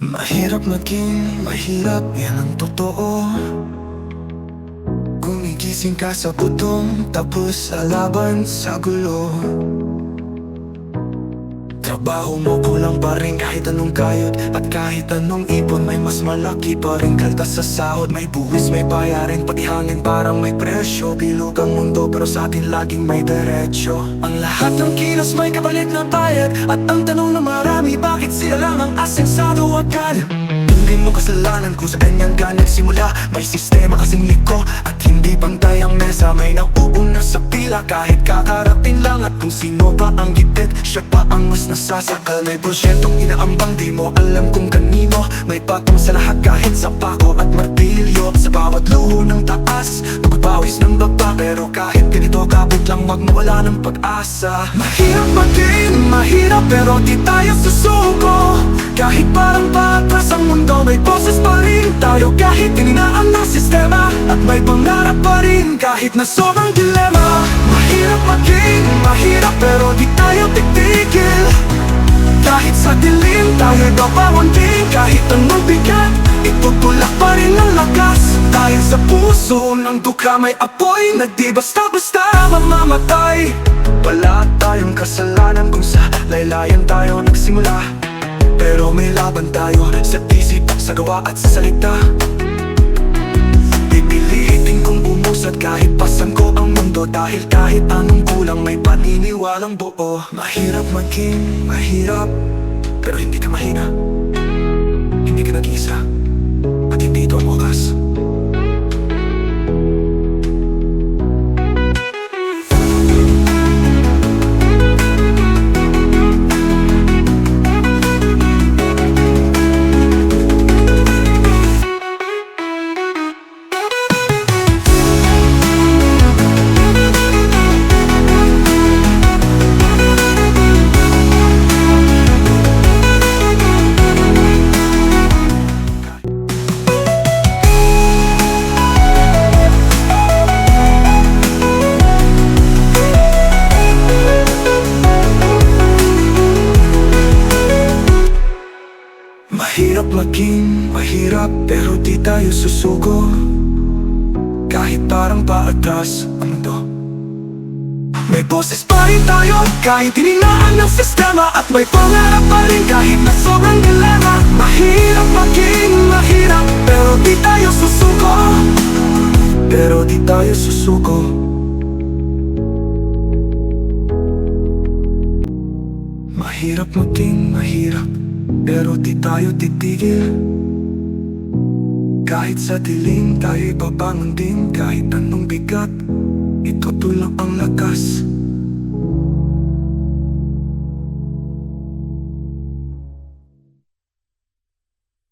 Mahirap maging mahirap, yan ang totoo. Gumigising ka sa butong, tapos lalaban sa gulo Trabaho mo kulang pa rin kahit anong kayod At kahit anong ipon may mas malaki pa rin. Kaltas sa sahod May buwis, may bayarin, pati hangin parang may presyo. Bilog ang mundo pero sa atin laging may diretsyo Ang lahat ng kilos may kapalit na bayad. At ang tanong na marami, bakit sila lang ang asensado? Agad? Hindi mo kasalanan kung saan yan ka nagsimula May sistema kasing liko At hindi pantay ang mesa. May nauuna sa pila Kahit kakarating lang. At kung sino pa ang gitid Siya pa ang mas nasasakal. May porsyentong inaambang Di mo alam kung kanino. May patong sa lahat kahit sa pako at martilyo. Sa bawat luho ng taas Pagpapawis ng baba. Pero kahit ganito kapit lang Wag mawala ng pag-asa. Mahirap maging mahirap Pero di tayo susuko. Kahit parang patras may pangarap pa rin Kahit na sobrang dilema. Mahirap maging mahirap Pero di tayo titigil kahit sa dilim tayo babangon din. Kahit anong bigat Itutulak pa rin ang lakas. Dahil sa puso ng duka may apoy Na di basta-basta mamamatay. Wala tayong kasalanan kung sa laylayan tayo nagsimula. Pero may laban tayo sa isip, sa gawa at sa salita Pipilitin kong umusad kahit pasan ko ang mundo Dahil kahit anong kulang may paniniwalang buo. Mahirap maging mahirap Pero hindi ka mahina maging mahirap pero di tayo susuko. Kahit parang paatras ang mundo. May boses pa rin tayo kahit tininaan ng sistema. At may pangarap pa rin kahit na sobrang dilema. Mahirap maging mahirap pero di tayo susuko. Pero di tayo susuko. Mahirap maging mahirap Pero di tayo titigil. Kahit sa dilim tayo babangon din. Kahit anong bigat Itutuloy ang lakas